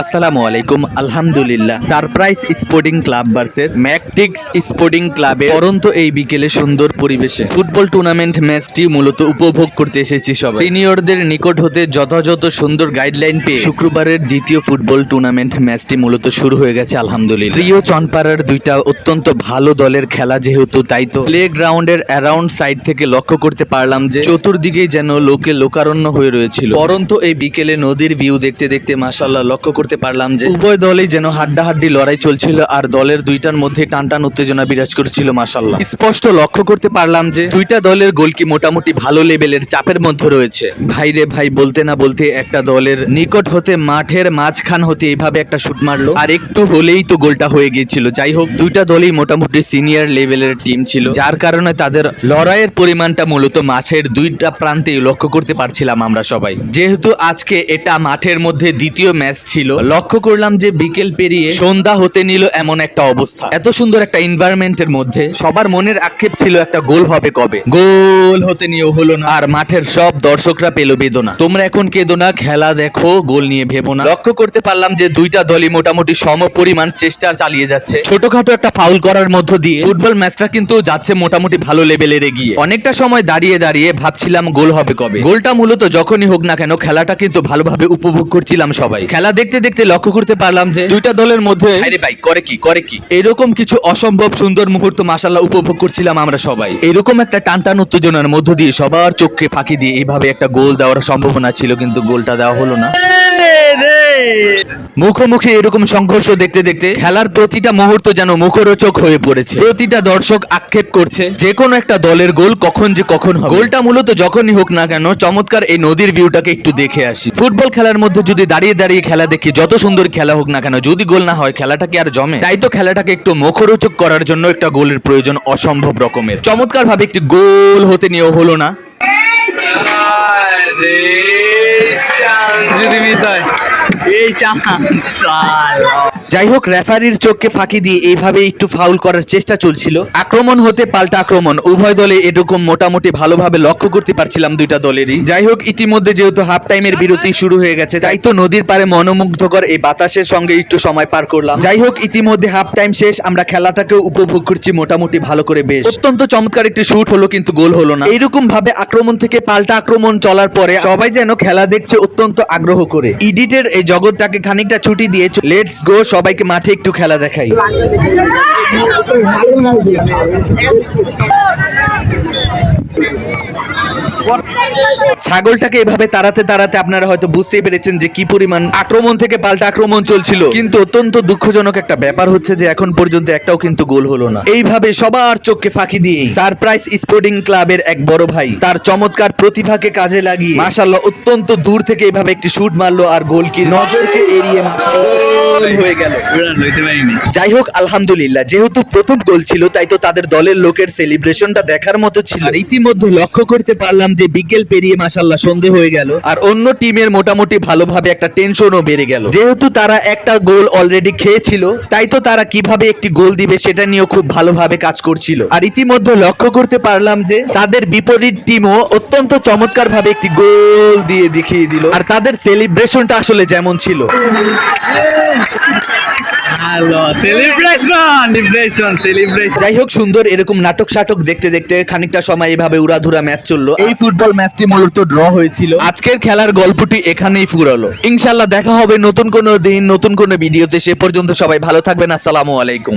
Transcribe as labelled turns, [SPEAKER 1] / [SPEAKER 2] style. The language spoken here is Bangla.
[SPEAKER 1] আসসালামু আলাইকুম, আলহামদুলিল্লাহ। সারপ্রাইজ স্পোর্টিং ক্লাব ভার্সেস ম্যাকটিক্স স্পোর্টিং ক্লাবে পরন্ত এই বিকেলে সুন্দর পরিবেশে ফুটবল টুর্নামেন্ট ম্যাচটি মূলত উপভোগ করতে এসেছি সবাই। সিনিয়রদের নিকট হতে যথাযথ সুন্দর গাইডলাইন পেয়ে শুক্রবারের দ্বিতীয় ফুটবল টুর্নামেন্ট ম্যাচটি মূলত শুরু হয়ে গেছে, আলহামদুলিল্লাহ। প্রিয় চনপাড়ার দুইটা অত্যন্ত ভালো দলের খেলা যেহেতু, তাই তো প্লে গ্রাউন্ডের অ্যারাউন্ড সাইড থেকে লক্ষ্য করতে পারলাম যে চতুর্দিকেই যেন লোকে লোকারণ্য হয়ে রয়েছিল। পরন্ত এই বিকেলে নদীর ভিউ দেখতে দেখতে মাসাল্লাহ লক্ষ্য করতে পারলাম যে উভয় দলেই যেন হাড্ডাহাড্ডি লড়াই চলছিল আর দলের দুইটার মধ্যে টানটান উত্তেজনা বিরাজ করছিল মাসাল্লাহ স্পষ্ট লক্ষ্য করতে পারলাম যে দুইটা দলের গোলকি মোটামুটি ভালো লেভেলের চাপের মধ্যে রয়েছে। ভাই রে ভাই, বলতে না বলতে একটা দলের নিকট হতে মাঠের মাঝখান হতে এইভাবে একটা শুট মারলো। আর একটু হলেই তো গোলটা হয়ে গিয়েছিল। যাই হোক, দুইটা দলই মোটামুটি সিনিয়র লেভেলের টিম ছিল, যার কারণে তাদের লড়াইয়ের পরিমাণটা মূলত মাঠের দুইটা প্রান্তেই লক্ষ্য করতে পারছিলাম আমরা সবাই। যেহেতু আজকে এটা মাঠের মধ্যে দ্বিতীয় ম্যাচ ছিল লক্ষ্য করলাম যে বিকেল পেরিয়ে সন্ধ্যা হতে নিল এমন একটা অবস্থা। এত সুন্দর একটা এনভায়রনমেন্টের মধ্যে সবার মনের আক্ষেপ ছিল একটা গোল হবে কবে। গোল হতে নিয়েও হলো না। আর মাঠের সব দর্শকরা পেল বেদনা। তোমরা এখন কেঁদো না, খেলা দেখো, গোল নিয়ে ভেবো না। লক্ষ্য করতে পারলাম যে দুইটা দলই মোটামুটি সম পরিমাণ চেষ্টা চালিয়ে যাচ্ছে। ছোটখাটো একটা ফাউল করার মধ্য দিয়ে ফুটবল ম্যাচটা কিন্তু যাচ্ছে মোটামুটি ভালো লেভেলের এগিয়ে। অনেকটা সময় দাঁড়িয়ে দাঁড়িয়ে ভাবছিলাম গোল হবে কবে। গোলটা মূলত যখনই হোক না কেন, খেলাটা কিন্তু ভালোভাবে উপভোগ করছিলাম সবাই। খেলা দেখতে দেখতে লক্ষ্য করতে পারলাম যে দুইটা দলের মধ্যে আরে ভাই করে কি করে কি? এরকম কিছু অসম্ভব সুন্দর মুহূর্ত মাসাল্লাহ উপভোগ করছিলাম আমরা সবাই। এরকম একটা টানটান উত্তেজনার মধ্য দিয়ে সবার চোখকে ফাঁকি দিয়ে এইভাবে একটা গোল দেওয়ার সম্ভাবনা ছিল কিন্তু গোলটা দেওয়া হলো না। মুখোমুখি এরকম সংঘর্ষ দেখতে দেখতে খেলার প্রতিটা মুহূর্ত যেন মুখরোচক হয়ে পড়েছে। প্রতিটা দর্শক আক্ষেপ করছে যে কোনো একটা দলের গোল কখন যে কখন হবে। গোলটা মূলত যখনই হোক না কেন চমৎকার এই নদীর ভিউটাকে একটু দেখে আসি। ফুটবল খেলার মধ্যে যদি দাঁড়িয়ে দাঁড়িয়ে খেলা দেখি যত সুন্দর খেলা হোক না কেন যদি গোল না হয় খেলাটাকে আর জমে। তাই তো খেলাটাকে একটু মুখরোচক করার জন্য একটা গোলের প্রয়োজন অসম্ভব রকমের। চমৎকার ভাবে একটি গোল হতে নিয়েও হলো না।
[SPEAKER 2] যদি মিস হয় এই চান্স
[SPEAKER 1] যাই হোক রেফারির চোখকে ফাঁকি দিয়ে এইভাবে একটু ফাউল করার চেষ্টা চলছিল। আক্রমণ হতে পাল্টা আক্রমণ। উভয় দলে এরকম মোটামুটি ভালোভাবে লক্ষ্য করতে পারছিলাম দুইটা দলেরই। যাই হোক ইতিমধ্যে যেহেতু হাফ টাইমের বিরতি শুরু হয়ে গেছে, তাই তো নদীর পারে মনোমুগ্ধকর এই বাতাসের সঙ্গে একটু সময় পার করলাম। যাই হোক ইতিমধ্যে হাফ টাইম শেষ, আমরা খেলাটাকে উপভোগ করছি মোটামুটি ভালো করে বেশ। অত্যন্ত চমৎকার একটি শুট হলো, কিন্তু গোল হলো না। এইরকম ভাবে আক্রমণ থেকে পাল্টা আক্রমণ চলার পরে সবাই যেন খেলা দেখছে অত্যন্ত আগ্রহ করে। ইডিটের এই জগৎটাকে খানিকটা ছুটি দিয়ে লেটস গো সবাইকে মাঠে একটু খেলা দেখাই। ছাগলটাকে এভাবে তাড়াতে তাড়াতে আপনারা হয়তো বুঝতেই পেরেছেন যে কি পরিমাণ আক্রমণ থেকে পাল্টা আক্রমণ চলছিল। কিন্তু অত্যন্ত দুঃখজনক একটা ব্যাপার হচ্ছে যে এখন পর্যন্ত একটাও কিন্তু গোল হলো না। এইভাবে সবার চোখকে ফাঁকি দিয়ে সারপ্রাইজ স্পোর্টিং ক্লাবের এক বড় ভাই তার চমৎকার প্রতিভাকে কাজে লাগিয়ে মাশাল্লাহ অত্যন্ত দূর থেকে এইভাবে একটি শুট মারলো আর গোলকি নজরকে এড়িয়ে হয়ে গেল। যাই হোক আলহামদুলিল্লাহ যেহেতু প্রথম গোল ছিল তাই তো তাদের দলের লোকের সেলিব্রেশনটা দেখার মতো ছিল। ইতিমধ্যে লক্ষ্য করতে পারলাম যে বিকেল পেরিয়ে মাসাল্লাহ সন্ধে হয়ে গেল। আর অন্য টিমের মোটামুটি ভালোভাবে একটা টেনশনও বেড়ে গেল। যেহেতু তারা একটা গোল অলরেডি খেয়েছিল তাই তো তারা কীভাবে একটি গোল দিবে সেটা নিয়েও খুব ভালোভাবে কাজ করছিল। আর ইতিমধ্যে লক্ষ্য করতে পারলাম যে তাদের বিপরীত টিমও অত্যন্ত চমৎকার ভাবে একটি গোল দিয়ে দেখিয়ে দিল। আর তাদের সেলিব্রেশনটা আসলে যেমন ছিল।
[SPEAKER 2] হ্যালো সেলিব্রেশন সেলিব্রেশন সেলিব্রেশন
[SPEAKER 1] যাই হোক সুন্দর এরকম নাটক সাটক দেখতে দেখতে খানিকটা সময় এভাবে উড়াধুরা ম্যাচ চলল। এই ফুটবল ম্যাচটি মূলত ড্র হয়েছিল। আজকের খেলার গল্পটি এখানেই ফুরালো। ইনশাল্লাহ দেখা হবে নতুন কোনো দিন নতুন কোনো ভিডিওতে। সে পর্যন্ত সবাই ভালো থাকবেন। আসসালামু আলাইকুম।